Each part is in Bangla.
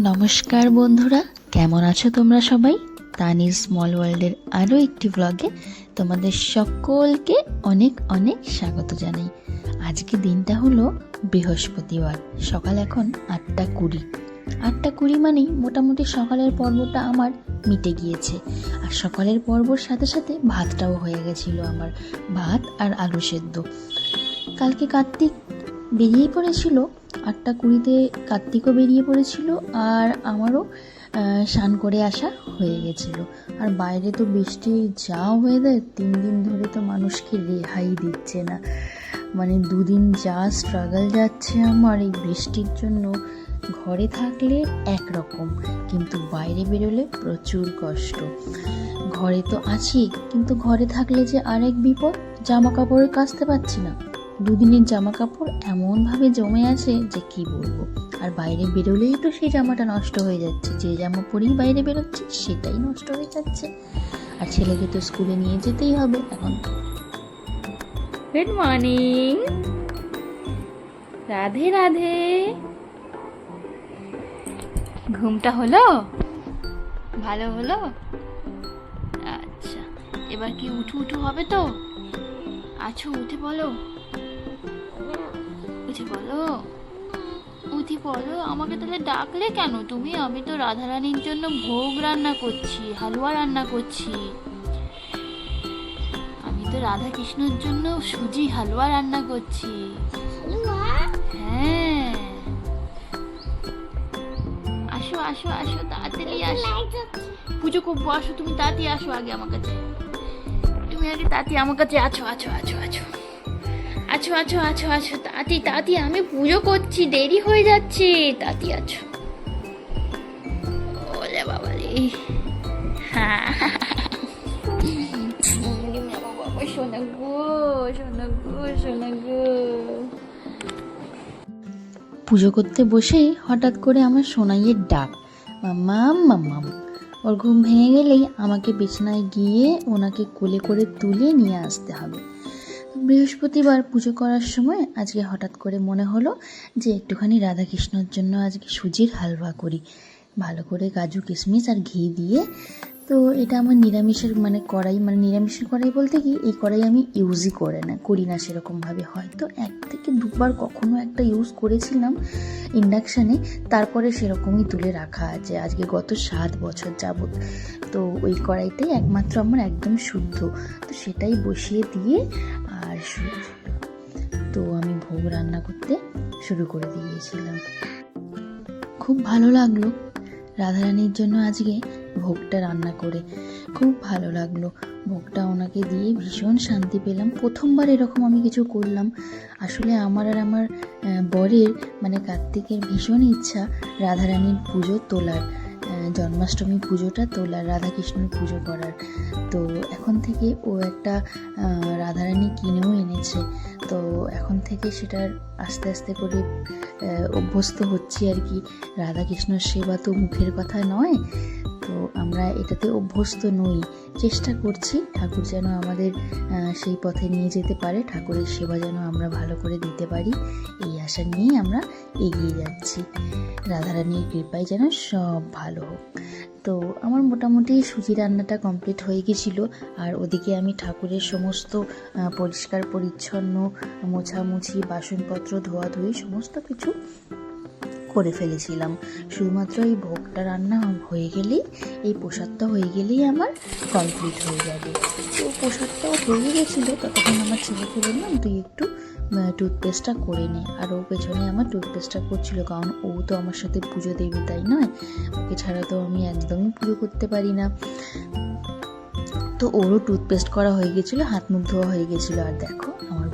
নমস্কার বন্ধুরা, কেমন আছো তোমরা সবাই? তানির স্মল ওয়ার্ল্ডের আরও একটি ব্লগে তোমাদের সকলকে অনেক অনেক স্বাগত জানাই। আজকে দিনটা হলো বৃহস্পতিবার, সকাল এখন আটটা কুড়ি। আটটা কুড়ি মানেই মোটামুটি সকালের পর্বটা আমার মিটে গিয়েছে। আর সকালের পর্বর সাথে সাথে ভাতটাও হয়ে গেছিল আমার, ভাত আর আলু সেদ্ধ। কালকে কার্তিক বেরিয়ে পড়েছিল, আটটা কুড়িতে কার্তিকও বেরিয়ে পড়েছিল আর আমারও স্নান করে আসা হয়ে গেছিল। আর বাইরে তো বৃষ্টি যা ওয়েদার তিন দিন ধরে তো মানুষকে রেহাই দিচ্ছে না। মানে দুদিন যা স্ট্রাগল যাচ্ছে আমার, এই বৃষ্টির জন্য ঘরে থাকলে একরকম, কিন্তু বাইরে বেরোলে প্রচুর কষ্ট। ঘরে তো আছি, কিন্তু ঘরে থাকলে যে আরেক বিপদ জামা কাপড় কাচতে পারছি না। দুদিনের জামা কাপড় এমনভাবে জমে আছে যে কি বলব? আর বাইরে বেরোলেই তো সেই জামাটা নষ্ট হয়ে যাচ্ছে। যে জামা পরেই বাইরে বেরোচ্ছে, সেটাই নষ্ট হয়ে যাচ্ছে। আর ছেলেকে তো স্কুলে নিয়ে যেতেই হবে এখন। Good morning Radhe Radhe. ঘুমটা হলো? ভালো হলো? আচ্ছা এবার কি উঠু উঠু হবে তো? আছো, উঠে বলো। উঠে বলো। উঠি বলো আমাকে তাহলে ডাকলে কেন? তুমি আমি তো রাধারানীর জন্য ভোগ রান্না করছি হালুয়া রান্না করছি। আমি তো রাধা কৃষ্ণর জন্য সুজি হালুয়া রান্না করছি। হ্যাঁ। আসো আসো আসো তাড়াতাড়ি আসো। পুজো করব আসো তুমি তাড়াতাড়ি আসো আগে আমার কাছে। তুমি আগে তাড়াতাড়ি আমার কাছে আছো আছো আছো আছো। আছো আছো আছো আছো তাড়াতাড়ি তাড়াতাড়ি আমি পুজো করছি, দেরি হয়ে যাচ্ছে। তাড়াতাড়ি আছো। ওলে বাবা রে পুজো করতে বসেই হঠাৎ করে আমার সোনাইয়ের ডাক। মাম্মাম মাম্মাম ওর ঘুম ভেঙে গেলেই আমাকে বিছানায় গিয়ে ওনাকে কোলে করে তুলে নিয়ে আসতে হবে। বৃহস্পতিবার পুজো করার সময় আজকে হঠাৎ করে মনে হলো যে একটুখানি রাধাকৃষ্ণর জন্য আজকে সুজির হালুয়া করি। ভালো করে কাজু, কিশমিশ আর ঘি দিয়ে। তো এটা আমার নিরামিষের মানে কড়াই মানে নিরামিষের কড়াই বলতে কি, এই কড়াই আমি ইউজই করে না, করি না সেরকমভাবে হয়তো এক থেকে দুবার কখনো একটা ইউজ করেছিলাম ইন্ডাকশানে তারপরে সেরকমই তুলে রাখা আছে। আজকে গত সাত বছর যাবত তো ওই কড়াইটাই একমাত্র আমার একদম শুদ্ধ। তো সেটাই বসিয়ে দিয়ে আর তো আমি ভোগ রান্না করতে শুরু করে দিয়েছিলাম। খুব ভালো লাগল রাধারানীর জন্য আজকে ভোগটা রান্না করে। খুব ভালো লাগল। ভোগটা ওনাকে দিয়ে ভীষণ শান্তি পেলাম। প্রথমবার এরকম আমি কিছু করলাম। আসলে আমার আর আমার বরের মানে কার্তিকের ভীষণ ইচ্ছা রাধারানীর পুজো তোলার। জন্মাষ্টমী পুজোটা তোলার রাধাকৃষ্ণের পুজো করার। তো এখন থেকে ও একটা রাধারানী কিনেও এনেছে। তো এখন থেকে সেটার আস্তে আস্তে করে অভ্যস্ত হচ্ছি আর কি। রাধাকৃষ্ণর সেবা তো মুখের কথা নয়। তো আমরা এটাতে অভ্যস্ত নই। চেষ্টা করছি ঠাকুর যেন আমাদের সেই পথে নিয়ে যেতে পারে। ঠাকুরের সেবা যেন আমরা ভালো করে দিতে পারি। এই আশা নিয়েই আমরা এগিয়ে যাচ্ছি। রাধারানীর কৃপায় যেন সব ভালো হোক। তো আমার মোটামুটি সুজি রান্নাটা কমপ্লিট হয়ে গেছিল। আর ওদিকে আমি ঠাকুরের সমস্ত পরিষ্কার, পরিচ্ছন্ন, মোছামুছি, বাসনপত্র, ধোয়াধুয়ি, সমস্ত কিছু করে ফেলেছিলাম। শুধুমাত্র এই ভোগটা রান্না হয়ে গেলেই, এই প্রসাদটা হয়ে গেলেই আমার কমপ্লিট হয়ে যাবে। তো প্রসাদটাও হয়ে গেছিল, ততক্ষণ আমার ছেলেকে বললাম তুই একটু টুথপেস্টটা করে নে। আর ও পেছনে আমার টুথপেস্টটা করছিল, কারণ ও তো আমার সাথে পুজো দেবে, তাই নয়? ওকে ছাড়া তো আমি একদমই পুজো করতে পারি না। তো ওরও টুথপেস্ট করা হয়ে গেছিল হাত মুখ ধোয়া হয়ে গেছিল। আর দেখো, আমার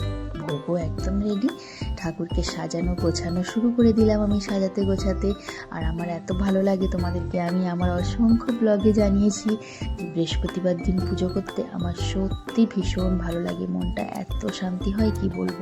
ভোগও একদম রেডি ঠাকুরকে সাজানো, গোছানো শুরু করে দিলাম আমি সাজাতে গোছাতে। আর আমার এত ভালো লাগে তোমাদেরকে, আমি আমার অসংখ্য ব্লগে জানিয়েছি। বৃহস্পতিবার দিন পুজো করতে আমার সত্যি ভীষণ ভালো লাগে, মনটা এত শান্তি হয়, কি বলব?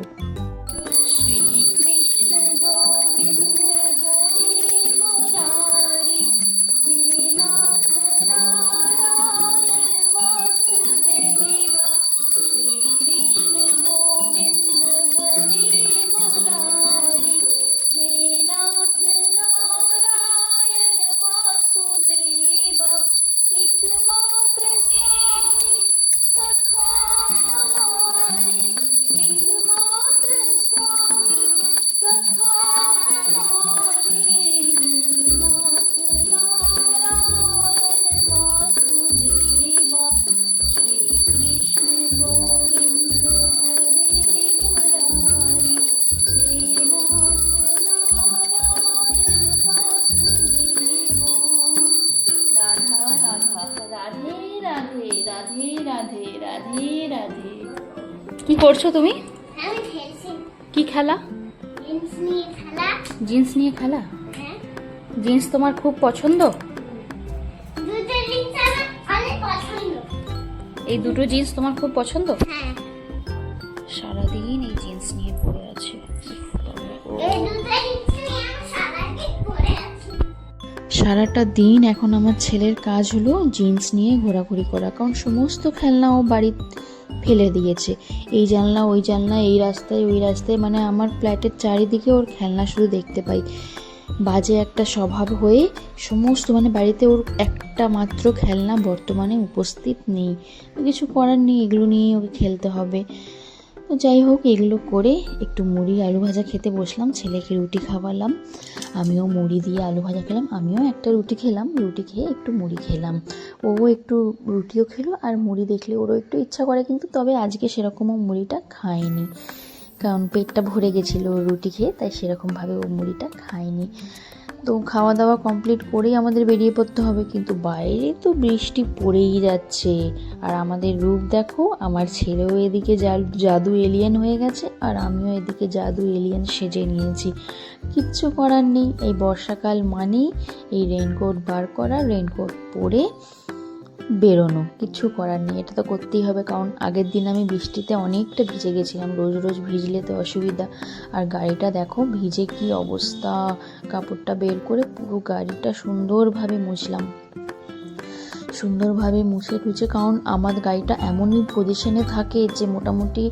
রাধে রাধে রাধে। কি করছ তুমি? কি খেলা? জিন্স নিয়ে খেলা? জিন্স তোমার খুব পছন্দ? এই দুটো জিন্স তোমার খুব পছন্দ? সারাদিন সারাটা দিন এখন আমার ছেলের কাজ হলো জিন্স নিয়ে ঘোরাঘুরি করা, কারণ সমস্ত খেলনা ও বাড়ি ফেলে দিয়েছে। এই জানলা, ওই জানলা, এই রাস্তায়, ওই রাস্তায় মানে আমার ফ্ল্যাটের চারিদিকে ওর খেলনা শুধু দেখতে পাই। বাজে একটা স্বভাব হয়ে সমস্ত মানে বাড়িতে ওর একটা মাত্র খেলনা বর্তমানে উপস্থিত নেই। কিছু করার নেই, এগুলো নিয়ে ওকে খেলতে হবে। তো যাই হোক, এগুলো করে একটু মুড়ি, আলু ভাজা খেতে বসলাম। ছেলেকে রুটি খাওয়ালাম। আমিও মুড়ি দিয়ে আলু ভাজা খেলাম। আমিও একটা রুটি খেলাম। রুটি খেয়ে একটু মুড়ি খেলাম। ও একটু রুটিও খেলো আর মুড়ি দেখলে ওরও একটু ইচ্ছা করে, কিন্তু তবে আজকে সেরকমও মুড়িটা খায়নি। কারণ পেটটা ভরে গেছিল রুটি খেয়ে, তাই সেরকমভাবে ও মুড়িটা খায়নি। তো খাওয়া দাওয়া কমপ্লিট করেই আমাদের বেরিয়ে পড়তে হবে। কিন্তু বাইরে তো বৃষ্টি পড়েই যাচ্ছে। আর আমাদের রূপ দেখো, আমার ছেলেও এদিকে জাদু এলিয়েন হয়ে গেছে, আর আমিও এদিকে জাদু এলিয়েন সেজে নিয়েছি। কিচ্ছু করার নেই। এই বর্ষাকাল মানেই এই রেনকোট বার করা রেনকোট পরে বেরোনো, কিছু করার নেই, এটা তো করতেই হবে। কারণ আগের দিন আমি বৃষ্টিতে অনেকটা ভিজে গেছিলাম, রোজ রোজ ভিজলে তো অসুবিধা। আর গাড়িটা দেখো, ভিজে কি অবস্থা। কাপড়টা বের করে পুরো গাড়িটা সুন্দরভাবে মুছলাম। সুন্দরভাবে মুছে টুছে, কারণ আমার গাড়িটা এমনই পজিশনে থাকে যে মোটামুটি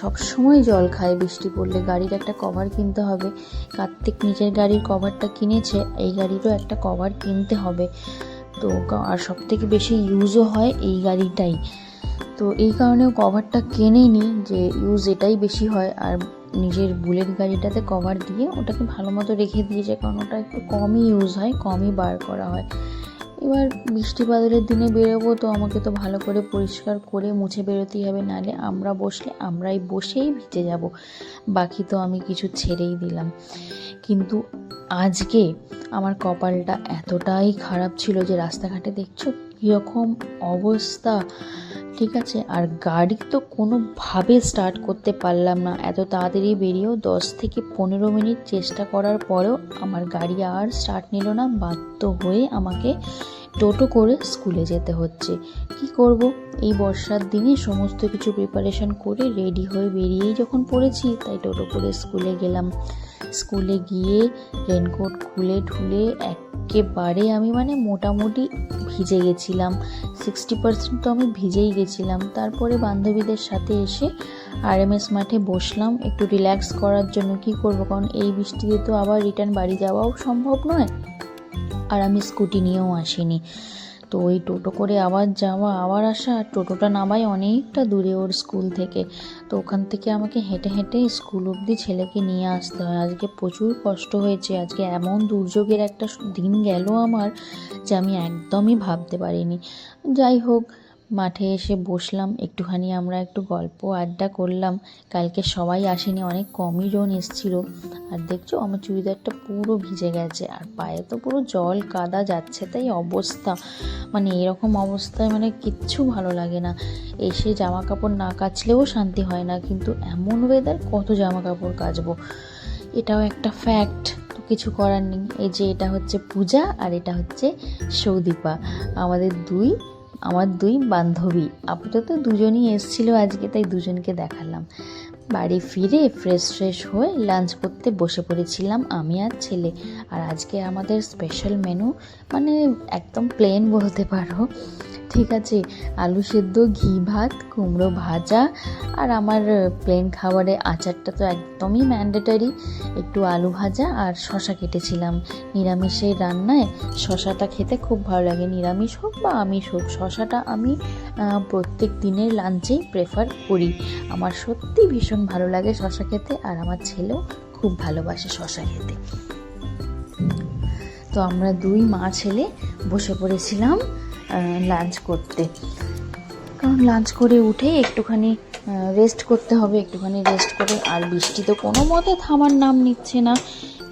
সব সময় জল খায় বৃষ্টি পড়লে। গাড়ির একটা কভার কিনতে হবে। কার্তিক নিজের গাড়ির কভারটা কিনেছে, এই গাড়িরও একটা কভার কিনতে হবে। তো আর সব থেকে বেশি ইউজও হয় এই গাড়িটাই। তো এই কারণে কভারটা কেনেনি যে ইউজ এটাই বেশি হয়, আর নিজের বুলেট গাড়িটাতে কভার দিয়ে ওটাকে ভালো মতো রেখে দিয়েছে, কারণ ওটা একটু কমই ইউজ হয়, কমই বার করা হয়। এবার বৃষ্টি বাদলের দিনে বেরোবো, তো আমাকে তো ভালো করে পরিষ্কার করে মুছে বেরোতেই হবে, নাহলে আমরা বসলে আমরাই বসেই ভিজে যাব। বাকি তো আমি কিছু ছেড়েই দিলাম। কিন্তু আজকে আমার কপালটা এতটাই খারাপ ছিল যে রাস্তাঘাটে দেখছ? কীরকম অবস্থা? ঠিক আছে, আর গাড়ি তো কোনোভাবে স্টার্ট করতে পারলাম না। এত তাড়াতাড়ি বেরিয়েও দশ থেকে পনেরো মিনিট চেষ্টা করার পরেও আমার গাড়ি আর স্টার্ট নিল না। বাধ্য হয়ে আমাকে টোটো করে স্কুলে যেতে হচ্ছে। কি করব? এই বর্ষার দিনে সমস্ত কিছু প্রিপারেশন করে রেডি হয়ে বেরিয়েই যখন পড়েছি, তাই টোটো করে স্কুলে গেলাম। স্কুলে গিয়ে রেনকোট খুলে ঠুলে একেবারে আমি মানে মোটামুটি ভিজে গেছিলাম। সিক্সটি পার্সেন্ট তো আমি ভিজেই গেছিলাম। তারপরে বান্ধবীদের সাথে এসে আরএমএস মাঠে বসলাম। একটু রিল্যাক্স করার জন্য কি করব? কারণ এই বৃষ্টিতে তো আবার রিটার্ন বাড়ি যাওয়াও সম্ভব নয়। আর আমি স্কুটি নিয়েও আসিনি। তো ওই টোটো করে আবার যাওয়া, আবার আসা, টোটোটা নামাই অনেকটা দূরে ওর স্কুল থেকে। তো ওখান থেকে আমাকে হেঁটে হেঁটে স্কুল অবধি ছেলেকে নিয়ে আসতে হয়। আজকে প্রচুর কষ্ট হয়েছে, আজকে এমন দুর্যোগের একটা দিন গেল আমার যে আমি একদমই ভাবতে পারিনি। যাই হোক মাঠে এসে বসলাম, একটুখানি আমরা একটু গল্প আড্ডা করলাম। কালকে সবাই আসেনি, অনেক কমই জন এসছিল। আর দেখছ, আমার চুড়িদারটা পুরো ভিজে গেছে, আর পায়ে তো পুরো জল কাদা যাচ্ছে, তাই অবস্থা। মানে এরকম অবস্থায় মানে কিচ্ছু ভালো লাগে না। এসে জামা কাপড় না কাচলেও শান্তি হয় না, কিন্তু এমন ওয়েদার কত জামা কাপড় কাচবো? এটাও একটা ফ্যাক্ট কিছু করার নেই। এই যে এটা হচ্ছে পূজা, আর এটা হচ্ছে সৌদীপা। আমাদের দুই আমার দুই বান্ধবী। আপাতত দুজনই এসছিল আজকে, তাই দুজনকে দেখালাম। বাড়ি ফিরে ফ্রেশ ফ্রেশ হয়ে লাঞ্চ করতে বসে পড়েছিলাম আমি আর ছেলে। আর আজকে আমাদের স্পেশাল মেনু মানে একদম প্লেন বলতে পারো। ঠিক আছে, আলু সেদ্ধ, ঘি ভাত, কুমড়ো ভাজা, আর আমার প্লেন খাবারে আচারটা তো একদমই ম্যান্ডেটারি একটু আলু ভাজা আর শশা কেটেছিলাম। নিরামিষের রান্নায় শশাটা খেতে খুব ভালো লাগে। নিরামিষ হোক বা আমিষ হোক, শশাটা আমি প্রত্যেক দিনের লাঞ্চেই প্রেফার করি। আমার সত্যি ভীষণ ভালো লাগে শশা খেতে, আর আমার ছেলেও খুব ভালোবাসে শশা খেতে। তো আমরা দুই মা ছেলে বসে পড়েছিলাম। লাঞ্চ করতে। কারণ লাঞ্চ করে উঠেই একটুখানি রেস্ট করতে হবে, একটুখানি রেস্ট করে। আর বৃষ্টি তো কোনো মতে থামার নাম নিচ্ছে না।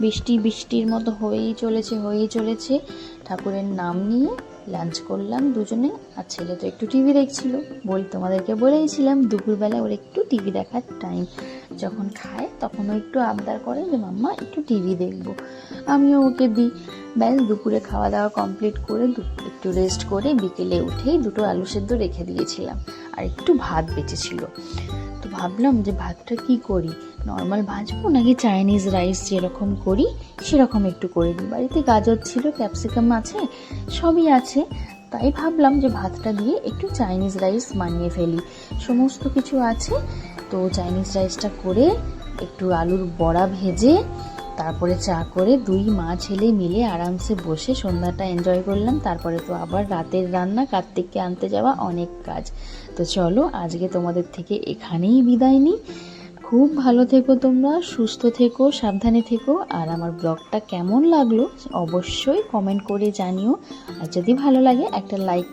বৃষ্টি বৃষ্টির মতো হয়েই চলেছে হয়েই চলেছে। ঠাকুরের নাম নিয়ে লাঞ্চ করলাম দুজনে, আর ছেলে তো একটু টিভি দেখছিল। বল তোমাদেরকে বলেইছিলাম দুপুরবেলা ওর একটু টিভি দেখার টাইম যখন খায় তখন ও একটু আবদার করে যে, মাম্মা, একটু টিভি দেখব। আমিও ওকে দিই। ব্যাস, দুপুরে খাওয়া দাওয়া কমপ্লিট করে একটু রেস্ট করে বিকেলে উঠেই দুটো আলু সেদ্ধ রেখে দিয়েছিলাম। আর একটু ভাত বেঁচেছিল। তো ভাবলাম যে, ভাতটা কি করি? নর্মাল ভাজবো নাকি চাইনিজ রাইস যেরকম করি, সেরকম একটু করে দিই। বাড়িতে গাজর ছিল ক্যাপসিকাম আছে, সবই আছে। তাই ভাবলাম যে ভাতটা দিয়ে একটু চাইনিজ রাইস বানিয়ে ফেলি। সমস্ত কিছু আছে, তো চাইনিজ রাইসটা করে একটু আলুর বড়া ভেজে, তারপরে চা করে দুই মা ছেলে মিলে আরামসে বসে সন্ধ্যাটা এনজয় করলাম। তারপরে তো আবার রাতের রান্না, কার্তিককে আনতে যাওয়া অনেক কাজ। তো চলো, আজকে তোমাদের থেকে এখানেই বিদায় নিই। খুব ভালো থেকো তোমরা, সুস্থ থেকো, সাবধানে থেকো। আর আমার ব্লগটা কেমন লাগল, অবশ্যই কমেন্ট করে জানিও। আর যদি ভালো লাগে, একটা লাইক